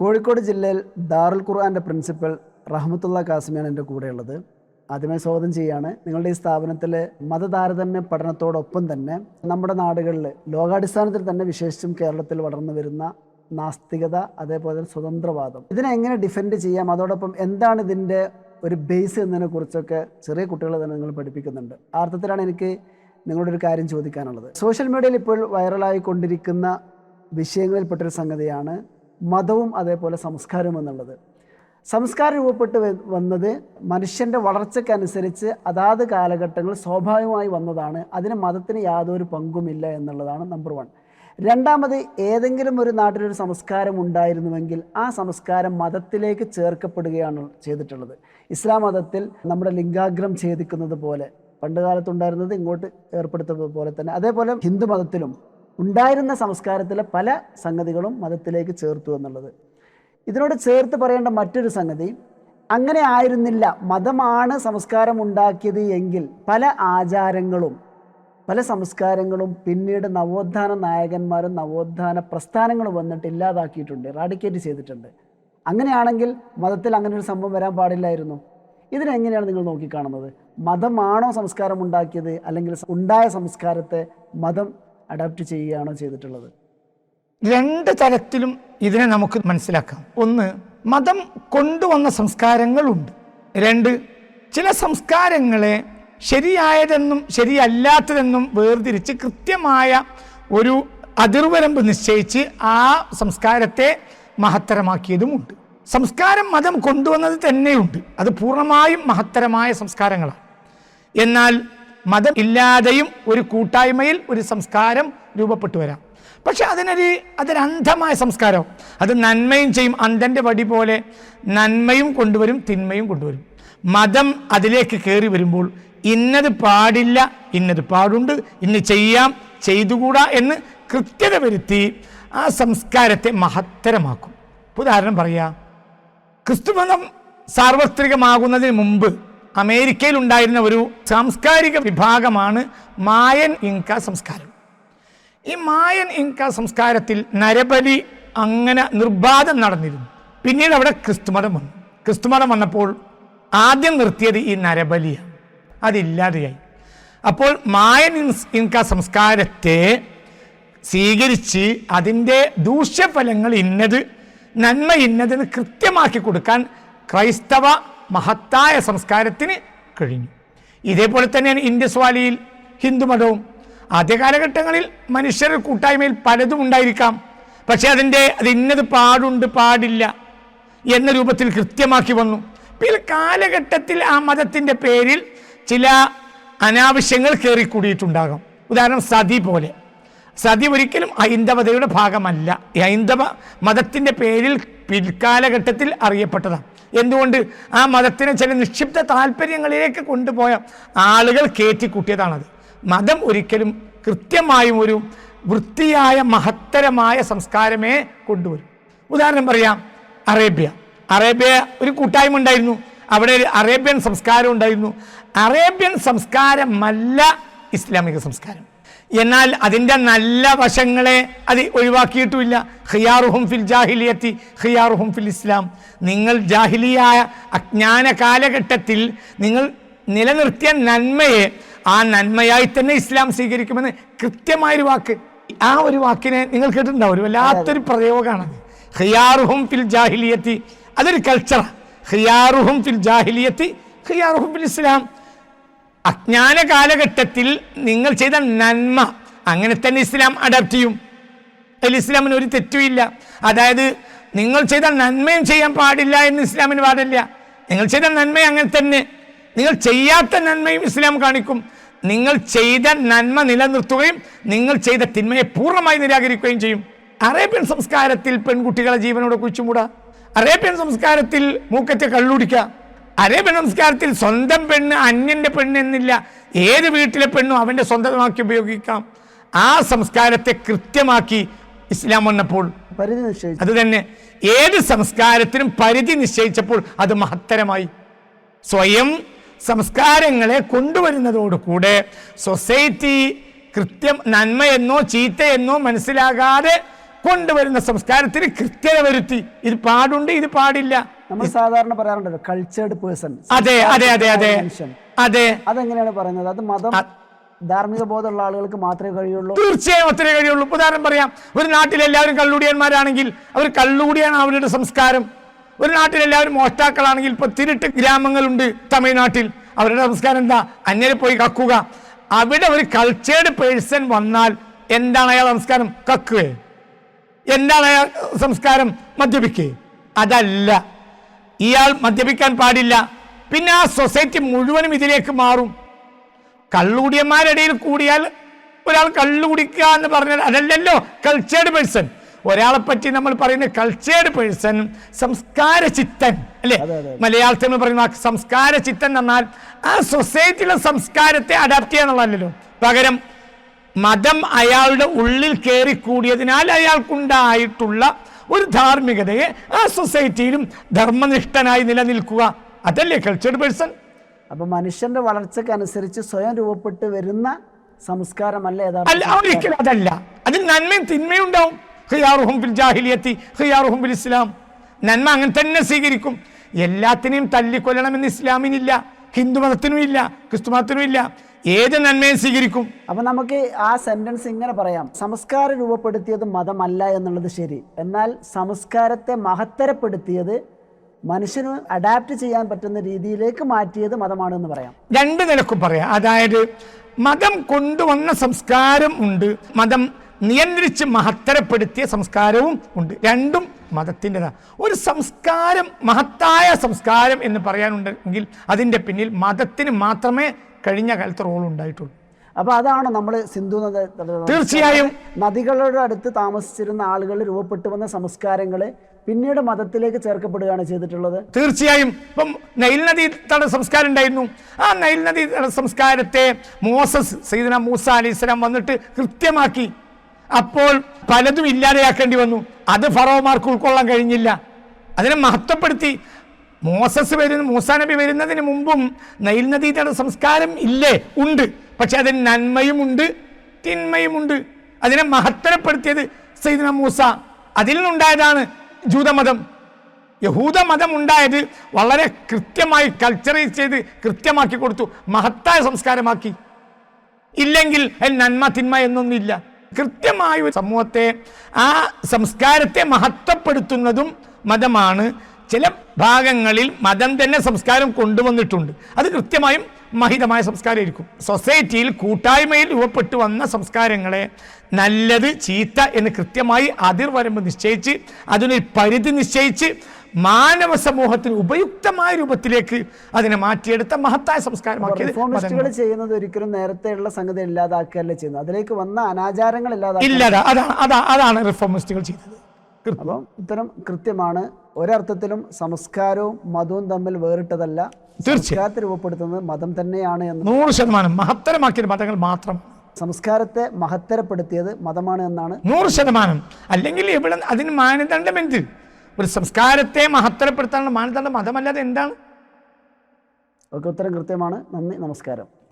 കോഴിക്കോട് ജില്ലയിൽ ദാറുൽ ഖുർആാന്റെ പ്രിൻസിപ്പൽ റഹ്മത്തുള്ള കാസിമിയാണ് എന്റെ കൂടെയുള്ളത്. ആദ്യമേ സ്വാഗതം ചെയ്യുകയാണ്. നിങ്ങളുടെ ഈ സ്ഥാപനത്തിലെ മതതാരതമ്യ പഠനത്തോടൊപ്പം തന്നെ നമ്മുടെ നാടുകളിൽ ലോകാടിസ്ഥാനത്തിൽ തന്നെ വിശേഷിച്ചും കേരളത്തിൽ വളർന്നു വരുന്ന നാസ്തികത അതേപോലെ തന്നെ സ്വതന്ത്രവാദം. ഇതിനെ എങ്ങനെ ഡിഫെൻഡ് ചെയ്യാം? അതോടൊപ്പം എന്താണ് ഇതിന്റെ ഒരു ബേസ് എന്നതിനെ കുറിച്ചൊക്കെ ചെറിയ കുട്ടികളെ തന്നെ നിങ്ങൾ പഠിപ്പിക്കുന്നുണ്ട്. ആ അർത്ഥത്തിലാണ് എനിക്ക് നിങ്ങളുടെ ഒരു കാര്യം ചോദിക്കാനുള്ളത്. സോഷ്യൽ മീഡിയയിൽ ഇപ്പോൾ വൈറലായി കൊണ്ടിരിക്കുന്ന വിഷയങ്ങളിൽപ്പെട്ടൊരു സംഗതിയാണ് മതവും അതേപോലെ സംസ്കാരവും എന്നുള്ളത്. സംസ്കാരം രൂപപ്പെട്ട് വന്നത് മനുഷ്യന്റെ വളർച്ചയ്ക്കനുസരിച്ച് അതാത് കാലഘട്ടങ്ങൾ സ്വാഭാവികമായി വന്നതാണ്. അതിന് മതത്തിന് യാതൊരു പങ്കുമില്ല എന്നുള്ളതാണ് നമ്പർ വൺ രണ്ടാമത് ഏതെങ്കിലും ഒരു നാട്ടിലൊരു സംസ്കാരം ഉണ്ടായിരുന്നുവെങ്കിൽ ആ സംസ്കാരം മതത്തിലേക്ക് ചേർക്കപ്പെടുകയാണ് ചെയ്തിട്ടുള്ളത്. ഇസ്ലാം മതത്തിൽ നമ്മുടെ ലിംഗാഗ്രം ഛേദിക്കുന്നത് പോലെ പണ്ട് കാലത്തുണ്ടായിരുന്നത് ഇങ്ങോട്ട് ഏർപ്പെടുത്തുന്നത് പോലെ തന്നെ. അതേപോലെ ഹിന്ദു മതത്തിലും ഉണ്ടായിരുന്ന സംസ്കാരത്തിലെ പല സംഗതികളും മതത്തിലേക്ക് ചേർത്തു എന്നുള്ളത്. ഇതിനോട് ചേർത്ത് പറയേണ്ട മറ്റൊരു സംഗതി അങ്ങനെ ആയിരുന്നില്ല മതമാണ് സംസ്കാരം ഉണ്ടാക്കിയത് എങ്കിൽ പല ആചാരങ്ങളും പല സംസ്കാരങ്ങളും പിന്നീട് നവോത്ഥാന നായകന്മാരും നവോത്ഥാന പ്രസ്ഥാനങ്ങളും വന്നിട്ട് ഇല്ലാതാക്കിയിട്ടുണ്ട് റാഡിക്കേറ്റ് ചെയ്തിട്ടുണ്ട്. അങ്ങനെയാണെങ്കിൽ മതത്തിൽ അങ്ങനെ ഒരു സംഭവം വരാൻ പാടില്ലായിരുന്നു. ഇതിനെങ്ങനെയാണ് നിങ്ങൾ നോക്കിക്കാണുന്നത്? മതമാണോ സംസ്കാരം ഉണ്ടാക്കിയത്? അല്ലെങ്കിൽ ഉണ്ടായ സംസ്കാരത്തെ മതം അഡാപ്റ്റ് ചെയ്യുകയാണോ ചെയ്തിട്ടുള്ളത്? രണ്ട് തരത്തിലും ഇതിനെ നമുക്ക് മനസ്സിലാക്കാം. ഒന്ന് മതം കൊണ്ടുവന്ന സംസ്കാരങ്ങളുണ്ട്. രണ്ട് ചില സംസ്കാരങ്ങളെ ശരിയായതെന്നും ശരിയല്ലാത്തതെന്നും വേർതിരിച്ച് കൃത്യമായ ഒരു അതിർവരമ്പ് നിശ്ചയിച്ച് ആ സംസ്കാരത്തെ മഹത്തരമാക്കിയതുമുണ്ട്. സംസ്കാരം മതം കൊണ്ടുവന്നത് തന്നെയുണ്ട്. അത് പൂർണമായും മഹത്തരമായ സംസ്കാരങ്ങളാണ്. എന്നാൽ മതം ഇല്ലാതെയും ഒരു കൂട്ടായ്മയിൽ ഒരു സംസ്കാരം രൂപപ്പെട്ടു വരാം. പക്ഷെ അതിനൊരു അതൊരു അന്ധമായ സംസ്കാരം. അത് നന്മയും ചെയ്യും. അന്ധന്റെ വടി പോലെ നന്മയും കൊണ്ടുവരും തിന്മയും കൊണ്ടുവരും. മതം അതിലേക്ക് കയറി വരുമ്പോൾ ഇന്നത് പാടില്ല ഇന്നത് പാടുണ്ട് ഇന്ന് ചെയ്യാം ചെയ്തുകൂടാ എന്ന് കൃത്യത വരുത്തി ആ സംസ്കാരത്തെ മഹത്തരമാക്കും. ഉദാഹരണം പറയാ. ക്രിസ്തുമതം സാർവത്രികമാകുന്നതിന് മുമ്പ് അമേരിക്കയിൽ ഉണ്ടായിരുന്ന ഒരു സാംസ്കാരിക വിഭാഗമാണ് മായൻ ഇൻക സംസ്കാരം. ഈ മായൻ ഇൻക സംസ്കാരത്തിൽ നരബലി അങ്ങനെ നിർബാധം നടന്നിരുന്നു. പിന്നീട് അവിടെ ക്രിസ്തുമതം വന്നു. ക്രിസ്തുമതം വന്നപ്പോൾ ആദ്യം നിർത്തിയത് ഈ നരബലിയാണ്. അതില്ലാതെയായി. അപ്പോൾ മായൻ ഇൻക സംസ്കാരത്തെ സ്വീകരിച്ച് അതിന്റെ ദൂഷ്യഫലങ്ങൾ ഇന്നത് നന്മ ഇന്നതെന്ന് കൃത്യമാക്കി കൊടുക്കാൻ ക്രൈസ്തവ മഹത്തായ സംസ്കാരത്തിന് കഴിഞ്ഞു. ഇതേപോലെ തന്നെയാണ് ഇൻഡസ് വാലിയിൽ ഹിന്ദുമതവും ആദ്യ കാലഘട്ടങ്ങളിൽ മനുഷ്യർ കൂട്ടായ്മയിൽ പലതും ഉണ്ടായിരിക്കാം. പക്ഷേ അതിന്റെ അത് ഇന്നത് പാടുണ്ട് പാടില്ല എന്ന രൂപത്തിൽ കൃത്യമാക്കി വന്നു. പിന്നെ കാലഘട്ടത്തിൽ ആ മതത്തിന്റെ പേരിൽ ചില അനാവശ്യങ്ങൾ കയറിക്കൂടിയിട്ടുണ്ടാകാം ഉദാഹരണം സതി പോലെ. സതി ഒരിക്കലും ഹൈന്ദവതയുടെ ഭാഗമല്ല. ഹൈന്ദവ മതത്തിന്റെ പേരിൽ പിൽക്കാലഘട്ടത്തിൽ അറിയപ്പെട്ടതാണ് എന്തുകൊണ്ട്? ആ മതത്തിനെ ചില നിക്ഷിപ്ത താല്പര്യങ്ങളിലേക്ക് കൊണ്ടുപോയ ആളുകൾ കയറ്റിക്കൂട്ടിയതാണത് മതം ഒരിക്കലും കൃത്യമായും ഒരു വൃത്തിയായ മഹത്തരമായ സംസ്കാരമേ കൊണ്ടുവരും. ഉദാഹരണം പറയാം. അറേബ്യ. അറേബ്യ ഒരു കൂട്ടായ്മ ഉണ്ടായിരുന്നു. അവിടെ ഒരു അറേബ്യൻ സംസ്കാരം ഉണ്ടായിരുന്നു. അറേബ്യൻ സംസ്കാരമല്ല ഇസ്ലാമിക സംസ്കാരം. എന്നാൽ അതിന്റെ നല്ല വശങ്ങളെ അത് ഒഴിവാക്കിയിട്ടുമില്ല. ഖിയാറുഹും ഫിൽ ജാഹിലിയത്തി ഖിയാറുഹും ഫിൽ ഇസ്ലാം. നിങ്ങൾ ജാഹിലിയായ അജ്ഞാന കാലഘട്ടത്തിൽ നിങ്ങൾ നിലനിർത്തിയ നന്മയെ ആ നന്മയായി തന്നെ ഇസ്ലാം സ്വീകരിക്കുമെന്ന് കൃത്യമായൊരു വാക്ക്. ആ ഒരു വാക്കിനെ നിങ്ങൾ കേട്ടിട്ടുണ്ടാവും ഒരു വല്ലാത്തൊരു പ്രയോഗമാണ്. ഖിയാറുഹും ഫിൽ ജാഹിലിയത്തി അതൊരു കൾച്ചറാണ് ഖിയാറുഹും ഫിൽ ജാഹിലിയത്തി ഖിയാറുഹും ഫിൽ ഇസ്ലാം. അജ്ഞാന കാലഘട്ടത്തിൽ നിങ്ങൾ ചെയ്ത നന്മ അങ്ങനെ തന്നെ ഇസ്ലാം അഡാപ്റ്റ് ചെയ്യും. അതിൽ ഇസ്ലാമിന് ഒരു തെറ്റുമില്ല. അതായത് നിങ്ങൾ ചെയ്ത നന്മയും ചെയ്യാൻ പാടില്ല എന്ന് ഇസ്ലാമിന് പാടില്ല നിങ്ങൾ ചെയ്ത നന്മ അങ്ങനെ തന്നെ. നിങ്ങൾ ചെയ്യാത്ത നന്മയും ഇസ്ലാം കാണിക്കും. നിങ്ങൾ ചെയ്ത നന്മ നിലനിർത്തുകയും നിങ്ങൾ ചെയ്ത തിന്മയെ പൂർണമായി നിരാകരിക്കുകയും ചെയ്യും. അറേബ്യൻ സംസ്കാരത്തിൽ പെൺകുട്ടികളെ ജീവനോടെ കുഴിച്ചുമൂടാ. അറേബ്യൻ സംസ്കാരത്തിൽ മൂക്കത്തെ കള്ളുടിക്കുക അറേബ്യൻ സംസ്കാരത്തിൽ സ്വന്തം പെണ്ണ് അന്യന്റെ പെണ്ണ് എന്നില്ല. ഏത് വീട്ടിലെ പെണ്ണും അവന്റെ സ്വന്തമാക്കി ഉപയോഗിക്കാം. ആ സംസ്കാരത്തെ കൃത്യമാക്കി ഇസ്ലാം വന്നപ്പോൾ പരിധി നിശ്ചയിച്ചു. അത് തന്നെ ഏത് സംസ്കാരത്തിനും പരിധി നിശ്ചയിച്ചപ്പോൾ അത് മഹത്തരമായി. സ്വയം സംസ്കാരങ്ങളെ കൊണ്ടുവരുന്നതോടുകൂടെ സൊസൈറ്റി കൃത്യം നന്മയെന്നോ ചീത്തയെന്നോ മനസ്സിലാകാതെ കൊണ്ടുവരുന്ന സംസ്കാരത്തിന് കൃത്യത വരുത്തി. ഇത് പാടുണ്ട് ഇത് പാടില്ല. നമ്മൾ സാധാരണ പറയാറുണ്ടല്ലോ കൾച്ചേർഡ് പേഴ്സൺ അതെ അതെ അതെ അതെ. അതെ. അതെങ്ങനെയാണ് പറയുന്നത്? അത് മതം ധാർമ്മിക ബോധമുള്ള ആളുകൾക്ക് മാത്രമേ കഴിയുള്ളൂ. തീർച്ചയായും അത്രേ കഴിയുള്ളൂ. ഉദാഹരണം പറയാം ഒരു നാട്ടിൽ എല്ലാവരും കള്ളുടിയന്മാരാണെങ്കിൽ അവർ കള്ളുകൂടിയാണ് അവരുടെ സംസ്കാരം. ഒരു നാട്ടിൽ എല്ലാവരും മോഷ്ടാക്കളാണെങ്കിൽ ഇപ്പൊ തിരുട്ട് ഗ്രാമങ്ങളുണ്ട് തമിഴ്നാട്ടിൽ. അവരുടെ സംസ്കാരം എന്താ? അന്യരെ പോയി കക്കുക. അവിടെ ഒരു കൾച്ചേർഡ് പേഴ്സൺ വന്നാൽ എന്താണ് അയാൾ സംസ്കാരം? കക്കുകയെ എന്താണ് അയാൾ സംസ്കാരം? മദ്യപിക്കുകയെ അതല്ല. ഇയാൾ മദ്യപിക്കാൻ പാടില്ല. പിന്നെ ആ സൊസൈറ്റി മുഴുവനും ഇതിലേക്ക് മാറും. കള്ളുകുടിയന്മാരുടെ ഇടയിൽ കൂടിയാൽ ഒരാൾ കള്ളു കുടിക്കുക എന്ന് പറഞ്ഞാൽ അതല്ലല്ലോ കൾച്ചേർഡ് പേഴ്സൺ ഒരാളെ പറ്റി നമ്മൾ പറയുന്ന കൾച്ചേർഡ് പേഴ്സൺ സംസ്കാര ചിത്തൻ അല്ലേ. മലയാളത്തിൽ നമ്മൾ പറയുന്ന സംസ്കാര ചിത്തൻ എന്നാൽ ആ സൊസൈറ്റിയിലെ സംസ്കാരത്തെ അഡാപ്റ്റ് ചെയ്യാന്നുള്ളതല്ലോ പകരം മതം അയാളുടെ ഉള്ളിൽ കയറി കൂടിയതിനാൽ അയാൾക്കുണ്ടായിട്ടുള്ള ഒരു ധാർമ്മികതയെ ആ സൊസൈറ്റിയിലും ധർമ്മനിഷ്ഠനായി നിലനിൽക്കുക. അതല്ലേ കൾച്ചേർഡ് പേഴ്സൺ അപ്പൊ മനുഷ്യന്റെ വളർച്ചക്കനുസരിച്ച് സ്വയം രൂപപ്പെട്ട് വരുന്ന സംസ്കാരമല്ല അല്ല ഒരിക്കലും അതല്ല. അതിൽ നന്മയും തിന്മയും ഉണ്ടാവും ഖിയാറുഹും ബിൽ ജാഹിലിയത്തി ഖിയാറുഹും ബിൽ ഇസ്ലാം. നന്മ അങ്ങനെ തന്നെ സ്വീകരിക്കും. എല്ലാത്തിനെയും തല്ലിക്കൊല്ലണമെന്ന് ഇസ്ലാമിനില്ല. ഹിന്ദു മതത്തിനും ഇല്ല ക്രിസ്തു മതത്തിനും ഇല്ല ഏത് നന്മയും സ്വീകരിക്കും. അപ്പൊ നമുക്ക് ആ സെന്റൻസ് ഇങ്ങനെ പറയാം. സംസ്കാരം രൂപപ്പെടുത്തിയത് മതമല്ല എന്നുള്ളത് ശരി. എന്നാൽ സംസ്കാരത്തെ മഹത്തരപ്പെടുത്തിയത് മനുഷ്യന് അഡാപ്റ്റ് ചെയ്യാൻ പറ്റുന്ന രീതിയിലേക്ക് മാറ്റിയത് മതമാണ് എന്ന് പറയാം. രണ്ട് നിലക്കും പറയാം. അതായത് മതം കൊണ്ടുവന്ന സംസ്കാരം ഉണ്ട്. മതം നിയന്ത്രിച്ച് മഹത്തരപ്പെടുത്തിയ സംസ്കാരവും ഉണ്ട്. രണ്ടും മതത്തിന്റെതാണ്. ഒരു സംസ്കാരം മഹത്തായ സംസ്കാരം എന്ന് പറയാനുണ്ടെങ്കിൽ അതിന്റെ പിന്നിൽ മതത്തിന് മാത്രമേ കഴിഞ്ഞ കാലത്ത് റോൾ ഉണ്ടായിട്ടുള്ളൂ. അപ്പൊ അതാണ് നമ്മൾ സിന്ധു തീർച്ചയായും. നദികളുടെ അടുത്ത് താമസിച്ചിരുന്ന ആളുകൾ രൂപപ്പെട്ടു വന്ന സംസ്കാരങ്ങൾ പിന്നീട് മതത്തിലേക്ക് ചേർക്കപ്പെടുകയാണ് ചെയ്തിട്ടുള്ളത്. തീർച്ചയായും. ഇപ്പം നൈൽ നദി തട സംസ്കാരം ഉണ്ടായിരുന്നു. ആ നൈൽ നദി തട സംസ്കാരത്തെ മോസസ് സൈദന മൂസ അലിസ്ലാം വന്നിട്ട് കൃത്യമാക്കി. അപ്പോൾ പലതും ഇല്ലാതെയാക്കേണ്ടി വന്നു. അത് ഫറോമാർക്ക് ഉൾക്കൊള്ളാൻ കഴിഞ്ഞില്ല. അതിനെ മഹത്വപ്പെടുത്തി. മോസസ് വരുന്ന മൂസാ നബി വരുന്നതിന് മുമ്പും നൈൽ നദി തട സംസ്കാരം ഇല്ലേ? ഉണ്ട്. പക്ഷെ അതിന് നന്മയുമുണ്ട് തിന്മയുമുണ്ട് അതിനെ മഹത്തരപ്പെടുത്തിയത് സൈദിന മൂസ. അതിൽ നിന്നുണ്ടായതാണ് ജൂതമതം യഹൂദ മതം ഉണ്ടായത് വളരെ കൃത്യമായി കൾച്ചറൈസ് ചെയ്ത് കൃത്യമാക്കി കൊടുത്തു മഹത്തായ സംസ്കാരമാക്കി. ഇല്ലെങ്കിൽ നന്മ തിന്മ എന്നൊന്നുമില്ല. കൃത്യമായ ഒരു സമൂഹത്തെ ആ സംസ്കാരത്തെ മഹത്വപ്പെടുത്തുന്നതും മതമാണ് ചില ഭാഗങ്ങളിൽ മതം തന്നെ സംസ്കാരം കൊണ്ടുവന്നിട്ടുണ്ട്. അത് കൃത്യമായും മഹിതമായ സംസ്കാരമായിരിക്കും. സൊസൈറ്റിയിൽ കൂട്ടായ്മയിൽ രൂപപ്പെട്ടു വന്ന സംസ്കാരങ്ങളെ നല്ലത് ചീത്ത എന്ന് കൃത്യമായി അതിർവരമ്പ് നിശ്ചയിച്ച് അതിനൊരു പരിധി നിശ്ചയിച്ച് മാനവ സമൂഹത്തിന് ഉപയുക്തമായ രൂപത്തിലേക്ക് അതിനെ മാറ്റിയെടുത്ത മഹത്തായ സംസ്കാരമാക്കിയത്. ചെയ്യുന്നത് ഒരിക്കലും നേരത്തെയുള്ള സംഗതി ഇല്ലാതാക്കുകയല്ല ചെയ്യുന്നത്? അതിലേക്ക് വന്ന അനാചാരങ്ങൾ ഇല്ലാതാക്കുക. ഇല്ലാതാ അതാണ് അതാണ് റിഫോമിസ്റ്റുകൾ ചെയ്തത്. കൃ- അപ്പം ഉത്തരം കൃത്യമാണ്. ഒരർത്ഥത്തിലും സംസ്കാരവും മതവും തമ്മിൽ വേറിട്ടതല്ല. തീർച്ചയായും. സംസ്കാരത്തെ രൂപപ്പെടുത്തുന്നത് മതം തന്നെയാണ് എന്ന്. നൂറ് ശതമാനം മഹത്തരമാക്കിയ മതങ്ങൾ മാത്രം. സംസ്കാരത്തെ മഹത്തരപ്പെടുത്തിയത് മതമാണ് എന്നാണ്. നൂറ് ശതമാനം. അല്ലെങ്കിൽ ഇവിടെ അതിന് മാനദണ്ഡം എന്ത്? ഒരു സംസ്കാരത്തെ മഹത്തരപ്പെടുത്താനുള്ള മാനദണ്ഡം മതമല്ലാതെ എന്താണ്? ഒക്കെ ഉത്തരം കൃത്യമാണ്. നന്ദി നമസ്കാരം.